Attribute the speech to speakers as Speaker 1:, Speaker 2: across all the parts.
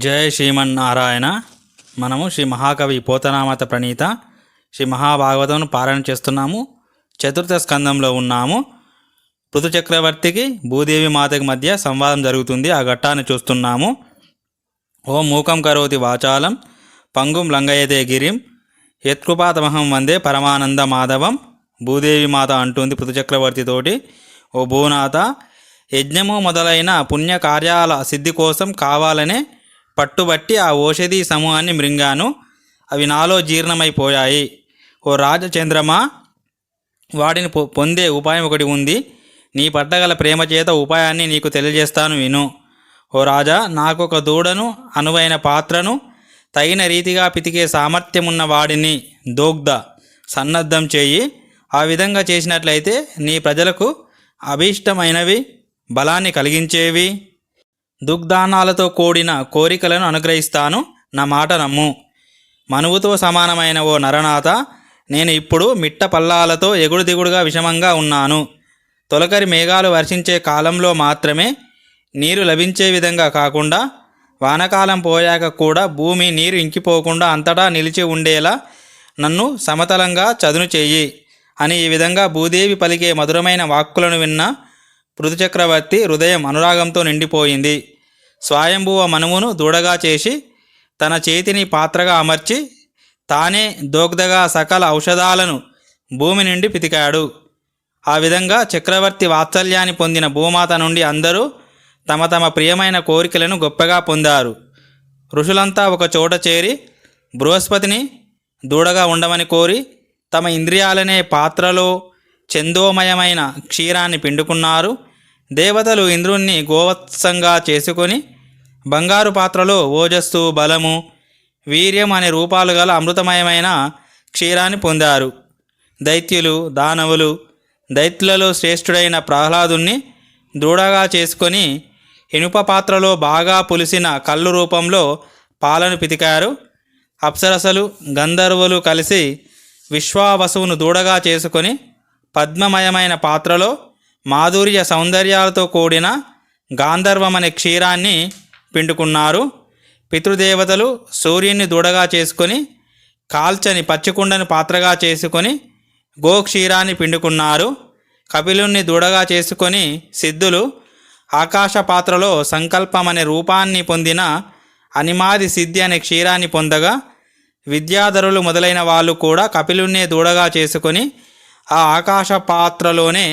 Speaker 1: జయ శ్రీమన్నారాయణ. మనము శ్రీ మహాకవి పోతనామత ప్రణీత. శ్రీ మహాభాగవతమును పారాయణ చేస్తున్నాము. చతుర్థ స్కందంలో ఉన్నాము. పృథు చక్రవర్తికి భూదేవి మాతకి మధ్య సంవాదం జరుగుతుంది. ఆ ఘట్టాన్ని చూస్తున్నాము. ఓ మూకం కరోతి వాచాలం పంగుం లంగయతే గిరిం యత్కృపాతమహం వందే పరమానంద మాధవం భూదేవి మాత అంటుంది పృథు చక్రవర్తితోటి ఓ భూనాథ యజ్ఞము మొదలైన పుణ్య కార్యాల సిద్ధి కోసం కావాలనే పట్టుబట్టి ఆ ఓషధి సమూహాన్ని మృంగాను. అవి నాలో జీర్ణమైపోయాయి. ఓ రాజచంద్రమా వాడిని పొ- పొందే ఉపాయం ఒకటి ఉంది. నీ పట్టగల ప్రేమ చేత ఉపాయాన్ని నీకు తెలియజేస్తాను విను. ఓ రాజా నాకు ఒక దూడను అనువైన పాత్రను తగిన రీతిగా పితికే సామర్థ్యమున్న వాడిని దోగ్ధ సన్నద్ధం చేయి. ఆ విధంగా చేసినట్లయితే నీ ప్రజలకు అభీష్టమైనవి బలాన్ని కలిగించేవి. దుగ్ధానాలతో కూడిన కోరికలను అనుగ్రహిస్తాను. నా మాట నమ్ము. మనువుతో సమానమైన ఓ నరనాథ నేను ఇప్పుడు మిట్ట పల్లాలతో ఎగుడు దిగుడుగా విషమంగా ఉన్నాను. తొలకరి మేఘాలు వర్షించే కాలంలో మాత్రమే నీరు లభించే విధంగా కాకుండా వానకాలం పోయాక కూడా భూమి నీరు ఇంకిపోకుండా అంతటా నిలిచి ఉండేలా నన్ను సమతలంగా చదును చెయ్యి అని ఈ విధంగా భూదేవి పలికే మధురమైన వాక్కులను విన్న పృథుచక్రవర్తి హృదయం అనురాగంతో నిండిపోయింది. స్వయంభువ మనువును దూడగా చేసి తన చేతిని పాత్రగా అమర్చి తానే దోగ్ధగా సకల ఔషధాలను భూమి నుండి పితికాడు. ఆ విధంగా చక్రవర్తి వాత్సల్యాన్ని పొందిన భూమాత నుండి అందరూ తమ తమ ప్రియమైన కోరికలను గొప్పగా పొందారు. ఋషులంతా ఒక చోట చేరి బృహస్పతిని దూడగా ఉండమని కోరి తమ ఇంద్రియాలనే పాత్రలో చందోమయమైన క్షీరాన్ని పిండుకున్నారు. దేవతలు ఇంద్రుణ్ణి గోవత్సంగా చేసుకొని బంగారు పాత్రలో ఓజస్సు బలము వీర్యం అనే రూపాలు గల అమృతమయమైన క్షీరాన్ని పొందారు. దైత్యులు దానవులు దైత్యులలో శ్రేష్ఠుడైన ప్రహ్లాదుణ్ణి దూడగా చేసుకొని ఇనుప పాత్రలో బాగా పులిసిన కళ్ళు రూపంలో పాలను పితికారు. అప్సరసలు గంధర్వులు కలిసి విశ్వావసువును దూడగా చేసుకొని పద్మమయమైన పాత్రలో మాధుర్య సౌందర్యాలతో కూడిన గాంధర్వమనే క్షీరాన్ని పిండుకున్నారు. పితృదేవతలు సూర్యుని దూడగా చేసుకొని కాల్చని పచ్చికుండను పాత్రగా చేసుకొని గోక్షీరాన్ని పిండుకున్నారు. కపిలుణ్ణి దూడగా చేసుకొని సిద్ధులు ఆకాశ పాత్రలో సంకల్పమనే రూపాన్ని పొందిన అనిమాది సిద్ధి అనే క్షీరాన్ని పొందగా విద్యాధరులు మొదలైన వాళ్ళు కూడా కపిలుణ్ణే దూడగా చేసుకొని ఆ ఆకాశ పాత్రలోనే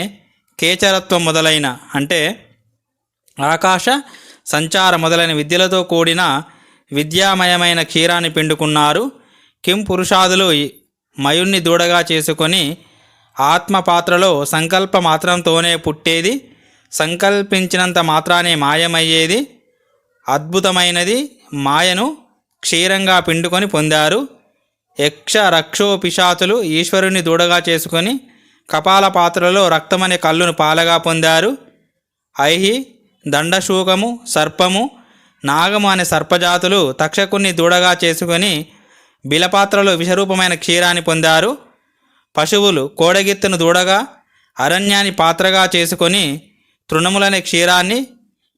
Speaker 1: కేచరత్వం మొదలైన అంటే ఆకాశ సంచార మొదలైన విద్యలతో కూడిన విద్యామయమైన క్షీరాన్ని పిండుకున్నారు. కిం పురుషాదులు మయుణ్ణి దూడగా చేసుకొని ఆత్మ పాత్రలో సంకల్ప మాత్రంతోనే పుట్టేది. సంకల్పించినంత మాత్రానే మాయమయ్యేది. అద్భుతమైనది మాయను క్షీరంగా పిండుకొని పొందారు. యక్ష రక్షో ఈశ్వరుణ్ణి ఈశ్వరుని దూడగా చేసుకొని కపాల పాత్రలో రక్తమనే కళ్ళును పాలగా పొందారు. ఐహి దండశూకము సర్పము నాగము అనే సర్పజాతులు తక్షకుణ్ణి దూడగా చేసుకొని బిలపాత్రలో విషరూపమైన క్షీరాన్ని పొందారు. పశువులు కోడగిత్తును దూడగా అరణ్యాన్ని పాత్రగా చేసుకొని తృణములనే క్షీరాన్ని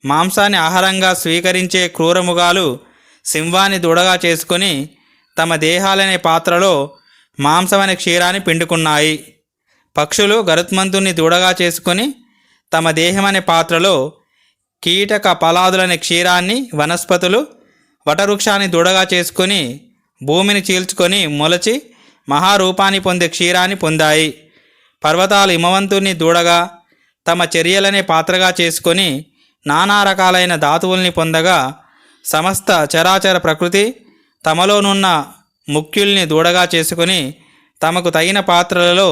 Speaker 1: మాంసాన్ని ఆహారంగా స్వీకరించే క్రూరముగాలు సింహాన్ని దూడగా చేసుకొని తమ దేహాలనే పాత్రలో మాంసమనే క్షీరాన్ని పిండుకున్నాయి. పక్షులు గరుత్మంతుని దూడగా చేసుకొని తమ దేహమనే పాత్రలో కీటక పలాదులనే క్షీరాన్ని వనస్పతులు వటవృక్షాన్ని దూడగా చేసుకొని భూమిని చీల్చుకొని మొలచి మహారూపాన్ని పొందే క్షీరాన్ని పొందాయి. పర్వతాలు హిమవంతుని దూడగా తమ చర్యలనే పాత్రగా చేసుకొని నానా రకాలైన ధాతువుల్ని పొందగా సమస్త చరాచర ప్రకృతి తమలోనున్న ముఖ్యుల్ని దూడగా చేసుకొని తమకు తగిన పాత్రలలో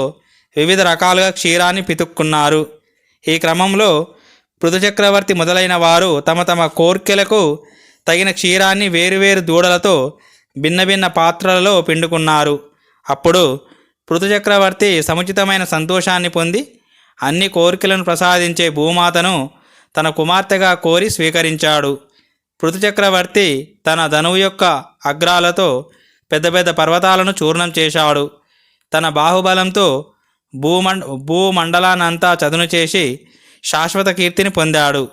Speaker 1: వివిధ రకాలుగా క్షీరాన్ని పితుక్కున్నారు. ఈ క్రమంలో పృథుచక్రవర్తి మొదలైన వారు తమ తమ కోర్కెలకు తగిన క్షీరాన్ని వేరువేరు దూడలతో భిన్న భిన్న పాత్రలలో పిండుకున్నారు. అప్పుడు పృథుచక్రవర్తి సముచితమైన సంతోషాన్ని పొంది అన్ని కోరికలను ప్రసాదించే భూమాతను తన కుమార్తెగా కోరి స్వీకరించాడు. పృథుచక్రవర్తి తన ధనువు యొక్క అగ్రాలతో పెద్ద పెద్ద పర్వతాలను చూర్ణం చేశాడు. తన బాహుబలంతో భూమండ భూమండలానంతా చదును చేసి శాశ్వత కీర్తిని పొందాడు.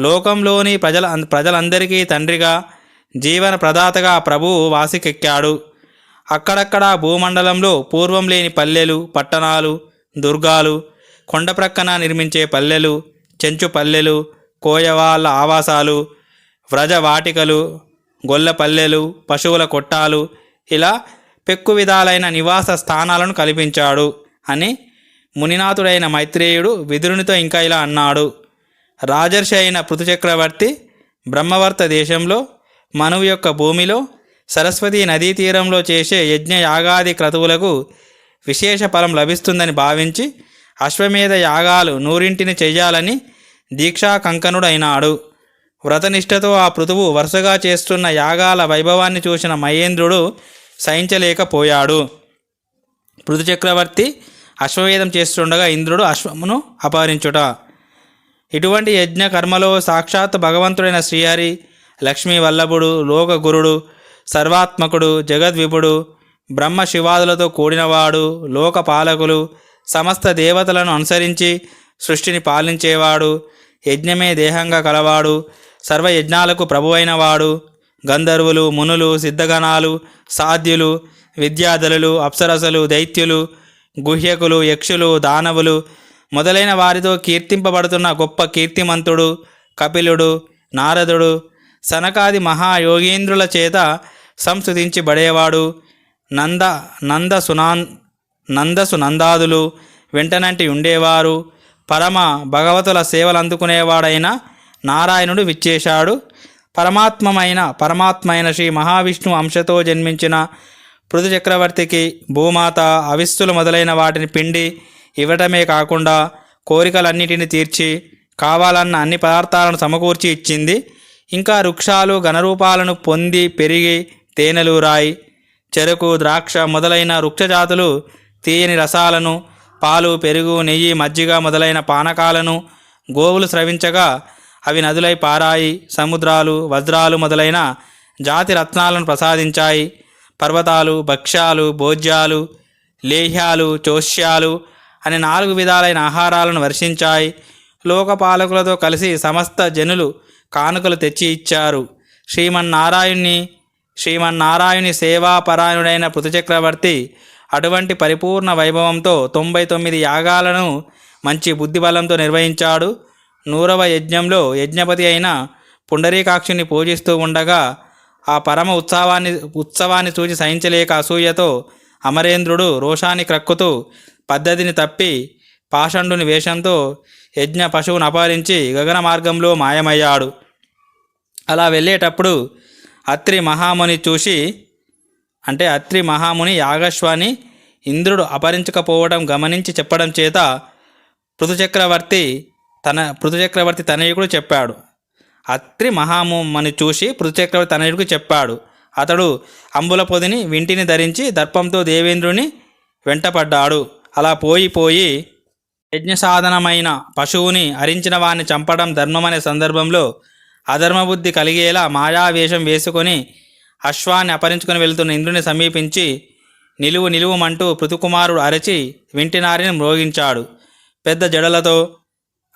Speaker 1: లోకంలోని ప్రజల ప్రజలందరికీ తండ్రిగా జీవన ప్రదాతగా ప్రభువు వాసికెక్కాడు. అక్కడక్కడ భూమండలంలో పూర్వం లేని పల్లెలు పట్టణాలు దుర్గాలు కొండ ప్రక్కన నిర్మించే పల్లెలు చెంచు పల్లెలు కోయవాళ్ళ ఆవాసాలు వ్రజ వాటికలు గొల్ల పల్లెలు పశువుల కొట్టాలు ఇలా పెక్కు విధాలైన నివాస స్థానాలను కల్పించాడు. అని మునినాథుడైన మైత్రేయుడు విదురునితో ఇంకా ఇలా అన్నాడు. రాజర్షి అయిన పృథుచక్రవర్తి బ్రహ్మవర్త దేశంలో మనువు యొక్క భూమిలో సరస్వతి నదీ తీరంలో చేసే యజ్ఞ యాగాది క్రతువులకు విశేష ఫలం లభిస్తుందని భావించి అశ్వమేధ యాగాలు నూరింటిని చెయ్యాలని దీక్షా కంకణుడైనాడు. వ్రతనిష్టతో ఆ పృథువు వరుసగా చేస్తున్న యాగాల వైభవాన్ని చూసిన మహేంద్రుడు సహించలేకపోయాడు. పృథు చక్రవర్తి అశ్వమేధం చేస్తుండగా ఇంద్రుడు అశ్వమును అపహరించుట. ఇటువంటి యజ్ఞ కర్మలో సాక్షాత్ భగవంతుడైన శ్రీహరి లక్ష్మీ వల్లభుడు లోకగురుడు సర్వాత్మకుడు జగద్విపుడు బ్రహ్మ శివాదులతో కూడినవాడు లోకపాలకులు సమస్త దేవతలను అనుసరించి సృష్టిని పాలించేవాడు యజ్ఞమే దేహంగా కలవాడు సర్వయజ్ఞాలకు ప్రభువైనవాడు గంధర్వులు మునులు సిద్ధగణాలు సాధ్యులు విద్యాధరులు అప్సరసలు దైత్యులు గుహ్యకులు యక్షులు దానవులు మొదలైన వారితో కీర్తింపబడుతున్న గొప్ప కీర్తిమంతుడు కపిలుడు నారదుడు సనకాది మహాయోగీంద్రుల చేత సంస్థుతించబడేవాడు నంద నంద సునాన్ నందసు నందాదులు వెంటనంటి ఉండేవారు. పరమ భగవతుల సేవలు అందుకునేవాడైన నారాయణుడు విచ్చేశాడు. పరమాత్మమైన పరమాత్మైన శ్రీ మహావిష్ణు అంశతో జన్మించిన పృథు చక్రవర్తికి భూమాత అవిస్తులు మొదలైన వాటిని పిండి ఇవ్వటమే కాకుండా కోరికలన్నిటిని తీర్చి కావాలన్న అన్ని పదార్థాలను సమకూర్చి ఇచ్చింది. ఇంకా వృక్షాలు ఘనరూపాలను పొంది పెరిగి తేనెలు రాయి చెరకు ద్రాక్ష మొదలైన వృక్షజాతులు తీయని రసాలను పాలు పెరుగు నెయ్యి మజ్జిగ మొదలైన పానకాలను గోవులు స్రవించగా అవి నదులై పారాయి సముద్రాలు వజ్రాలు మొదలైన జాతి రత్నాలను ప్రసాదించాయి. పర్వతాలు భక్ష్యాలు భోజ్యాలు లేహ్యాలు చోష్యాలు అనే నాలుగు విధాలైన ఆహారాలను వర్షించాయి. లోకపాలకులతో కలిసి సమస్త జనులు కానుకలు తెచ్చి ఇచ్చారు. శ్రీమన్నారాయణ్ణి శ్రీమన్నారాయణి సేవాపరాయణుడైన పృథుచక్రవర్తి అటువంటి పరిపూర్ణ వైభవంతో తొంభై తొమ్మిది యాగాలను మంచి బుద్ధిబలంతో నిర్వహించాడు. నూరవ యజ్ఞంలో యజ్ఞపతి అయిన పుండరీకాక్షుని పూజిస్తూ ఉండగా ఆ పరమ ఉత్సవాన్ని ఉత్సవాన్ని చూసి సహించలేక అసూయతో అమరేంద్రుడు రోషాన్ని క్రక్కుతూ పద్ధతిని తప్పి పాషండుని వేషంతో యజ్ఞ పశువును అపహరించి గగన మార్గంలో మాయమయ్యాడు. అలా వెళ్ళేటప్పుడు అత్రి మహాముని చూసి అంటే అత్రి మహాముని యాగశ్వాని ఇంద్రుడు అపహరించకపోవడం గమనించి చెప్పడం చేత పృథుచక్రవర్తి తన పృథుచక్రవర్తి తనయుడు చెప్పాడు. అత్రి మహాముమ్మని చూసి పృథుచక్రవర్తి తనయుడికి చెప్పాడు. అతడు అంబుల పొదిని వింటిని ధరించి దర్పంతో దేవేంద్రుని వెంటపడ్డాడు. అలా పోయి పోయి యజ్ఞ సాధనమైన పశువుని హరించిన వారిని చంపడం ధర్మమనే సందర్భంలో అధర్మబుద్ధి కలిగేలా మాయావేషం వేసుకొని అశ్వాన్ని అపరించుకుని వెళ్తున్న ఇంద్రుని సమీపించి నిలువు నిలువుమంటూ పృథుకుమారుడు అరచి వింటినారిని మ్రోగించాడు. పెద్ద జడలతో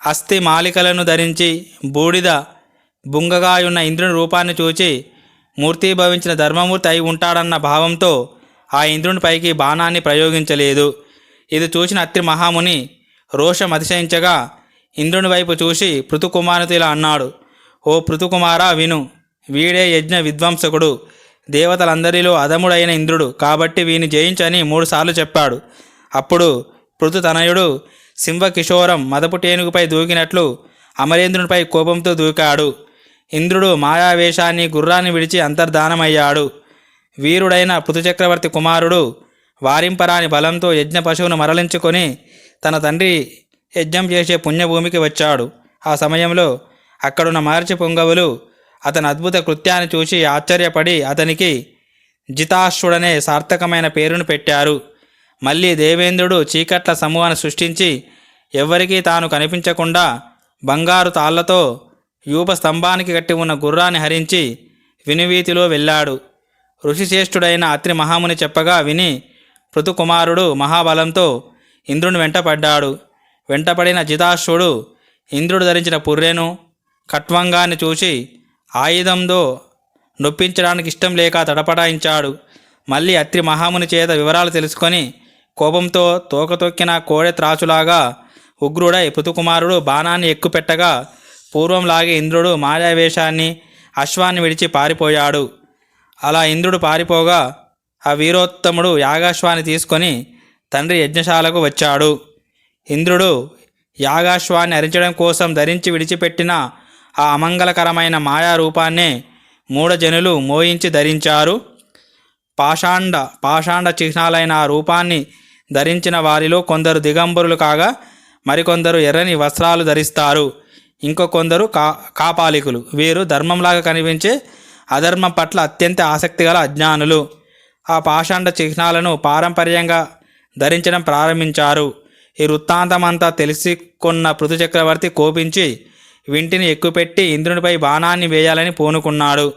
Speaker 1: అస్థి మాలికలను ధరించి బూడిద బుంగగాయున్న ఇంద్రుని రూపాన్ని చూచి మూర్తిభవించిన ధర్మమూర్తి అయి ఉంటాడన్న భావంతో ఆ ఇంద్రునిపైకి బాణాన్ని ప్రయోగించలేదు. ఇది చూసిన అత్రి మహాముని రోషం అతిశయించగా ఇంద్రుని వైపు చూసి పృతుకుమారుతో ఇలా అన్నాడు ఓ పృతుకుమారా విను. వీడే యజ్ఞ విధ్వంసకుడు. దేవతలందరిలో అధముడైన ఇంద్రుడు. కాబట్టి వీని జయించని మూడుసార్లు చెప్పాడు. అప్పుడు పృతు తనయుడు సింహకిషోరం మదపు టేనుగుపై దూకినట్లు అమరేంద్రునిపై కోపంతో దూకాడు. ఇంద్రుడు మాయావేషాన్ని గుర్రాన్ని విడిచి అంతర్ధానమయ్యాడు. వీరుడైన పృథుచక్రవర్తి కుమారుడు వారింపరాని బలంతో యజ్ఞ పశువును మరలించుకొని తన తండ్రి యజ్ఞం చేసే పుణ్యభూమికి వచ్చాడు. ఆ సమయంలో అక్కడున్న మహర్షి పొంగవులు అతని అద్భుత కృత్యాన్ని చూసి ఆశ్చర్యపడి అతనికి జితాశ్వుడనే సార్థకమైన పేరును పెట్టారు. మళ్ళీ దేవేంద్రుడు చీకట్ల సమూహాన్ని సృష్టించి ఎవ్వరికీ తాను కనిపించకుండా బంగారు తాళ్ళతో యూప స్తంభానికి కట్టి ఉన్న గుర్రాన్ని హరించి వినువీతిలో వెళ్ళాడు. ఋషిశ్రేష్ఠుడైన అత్రి మహాముని చెప్పగా విని పృతుకుమారుడు మహాబలంతో ఇంద్రుని వెంటపడ్డాడు. వెంటపడిన జితాశ్వుడు ఇంద్రుడు ధరించిన పుర్రెను కట్వంగాన్ని చూసి ఆయుధంతో నొప్పించడానికి ఇష్టం లేక తడపడాయించాడు మళ్ళీ అత్రి మహాముని చేత వివరాలు తెలుసుకొని కోపంతో తోకతొక్కిన కోడె త్రాచులాగా ఉగ్రుడై పృతుకుమారుడు బాణాన్ని ఎక్కుపెట్టగా పూర్వంలాగే ఇంద్రుడు మాయావేషాన్ని అశ్వాన్ని విడిచి పారిపోయాడు. అలా ఇంద్రుడు పారిపోగా ఆ వీరోత్తముడు యాగాశ్వాన్ని తీసుకొని తండ్రి యజ్ఞశాలకు వచ్చాడు. ఇంద్రుడు యాగాశ్వాన్ని అరించడం కోసం ధరించి విడిచిపెట్టిన ఆ అమంగళకరమైన మాయారూపాన్నే మూఢజనులు మోయించి ధరించారు. పాషాండ పాషాండ చిహ్నాలైన ఆ రూపాన్ని ధరించిన వారిలో కొందరు దిగంబరులు కాగా మరికొందరు ఎర్రని వస్త్రాలు ధరిస్తారు. ఇంకో కొందరు కా కాపాలికులు. వీరు ధర్మంలాగా కనిపించే అధర్మం పట్ల అత్యంత ఆసక్తి గల అజ్ఞానులు. ఆ పాషాండ చిహ్నాలను పారంపర్యంగా ధరించడం ప్రారంభించారు. ఈ వృత్తాంతమంతా తెలుసుకున్న పృథు చక్రవర్తి కోపించి వింటిని ఎక్కుపెట్టి ఇంద్రునిపై బాణాన్ని వేయాలని పూనుకున్నాడు.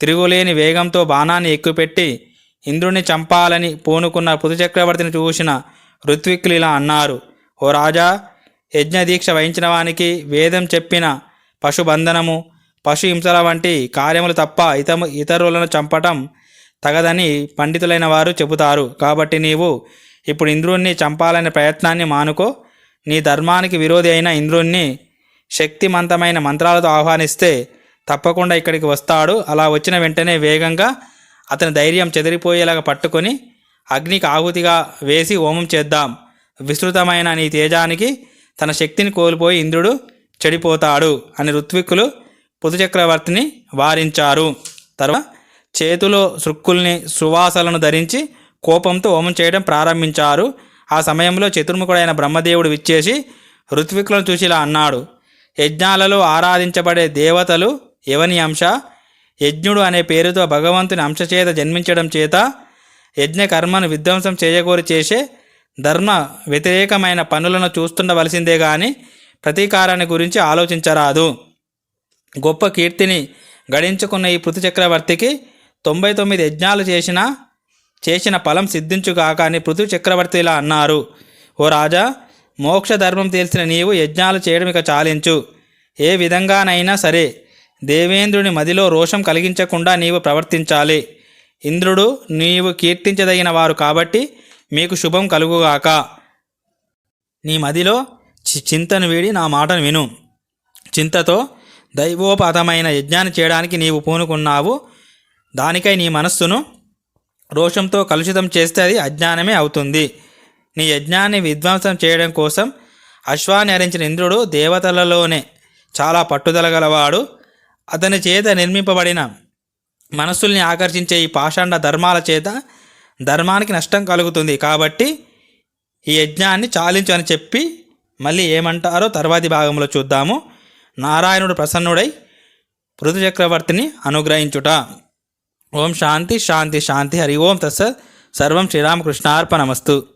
Speaker 1: తిరుగులేని వేగంతో బాణాన్ని ఎక్కుపెట్టి ఇంద్రుని చంపాలని పూనుకున్న పృథు చక్రవర్తిని చూసిన ఋత్విక్కులు ఇలా అన్నారు ఓ రాజా యజ్ఞదీక్ష వహించిన వానికి వేదం చెప్పిన పశుబంధనము పశు హింసల వంటి కార్యములు తప్ప ఇతము ఇతరులను చంపటం తగదని పండితులైన వారు చెబుతారు. కాబట్టి నీవు ఇప్పుడు ఇంద్రుణ్ణి చంపాలనే ప్రయత్నాన్ని మానుకో. నీ ధర్మానికి విరోధి అయిన ఇంద్రుణ్ణి శక్తిమంతమైన మంత్రాలతో ఆహ్వానిస్తే తప్పకుండా ఇక్కడికి వస్తాడు. అలా వచ్చిన వెంటనే వేగంగా అతని ధైర్యం చెదిరిపోయేలాగా పట్టుకొని అగ్నికి ఆహుతిగా వేసి హోమం చేద్దాం. విస్తృతమైన నీ తేజానికి తన శక్తిని కోల్పోయి ఇంద్రుడు చెడిపోతాడు అని ఋత్విక్కులు పుతుచక్రవర్తిని వారించారు. తర్వాత చేతిలో సృక్కుల్ని సువాసలను ధరించి కోపంతో హోమం చేయడం ప్రారంభించారు. ఆ సమయంలో చతుర్ముఖుడైన బ్రహ్మదేవుడు విచ్చేసి ఋత్వికులను చూసి ఇలా అన్నాడు. యజ్ఞాలలో ఆరాధించబడే దేవతలు ఎవని అంశ? యజ్ఞుడు అనే పేరుతో భగవంతుని అంశ చేత జన్మించడం చేత యజ్ఞ కర్మను విధ్వంసం చేయగోరి చేసే ధర్మ వ్యతిరేకమైన పనులను చూస్తుండవలసిందే గాని ప్రతీకారాన్ని గురించి ఆలోచించరాదు. గొప్ప కీర్తిని గడించుకున్న ఈ పృథు చక్రవర్తికి తొంభై తొమ్మిది యజ్ఞాలు చేసిన చేసిన ఫలం సిద్ధించుగాక అని పృథు చక్రవర్తి ఇలా అన్నారు. ఓ రాజా మోక్ష ధర్మం తెలిసిన నీవు యజ్ఞాలు చేయడం ఇక చాలించు. ఏ విధంగానైనా సరే దేవేంద్రుని మదిలో రోషం కలిగించకుండా నీవు ప్రవర్తించాలి. ఇంద్రుడు నీవు కీర్తించదగిన వారు కాబట్టి మీకు శుభం కలుగుగాక. నీ మదిలో చి- చింతను వీడి నా మాటను విను. చింతతో దైవోపాతమైన యజ్ఞాన్ని చేయడానికి నీవు పూనుకున్నావు. దానికై నీ మనస్సును రోషంతో కలుషితం చేస్తే అది అజ్ఞానమే అవుతుంది. నీ యజ్ఞాన్ని విధ్వంసం చేయడం కోసం అశ్వాన్ని హరించిన ఇంద్రుడు దేవతలలోనే చాలా పట్టుదల గలవాడు. అతని చేత నిర్మింపబడిన మనస్సుల్ని ఆకర్షించే ఈ పాషాండ ధర్మాల చేత ధర్మానికి నష్టం కలుగుతుంది కాబట్టి ఈ యజ్ఞాన్ని చాలించు అని చెప్పి మళ్ళీ ఏమంటారో తర్వాతి భాగంలో చూద్దాము. నారాయణుడు ప్రసన్నుడై పృథు చక్రవర్తిని అనుగ్రహించుట. ఓం శాంతి శాంతి శాంతి. హరి ఓం తస్సత్ సర్వం శ్రీరామకృష్ణార్పణమస్తు.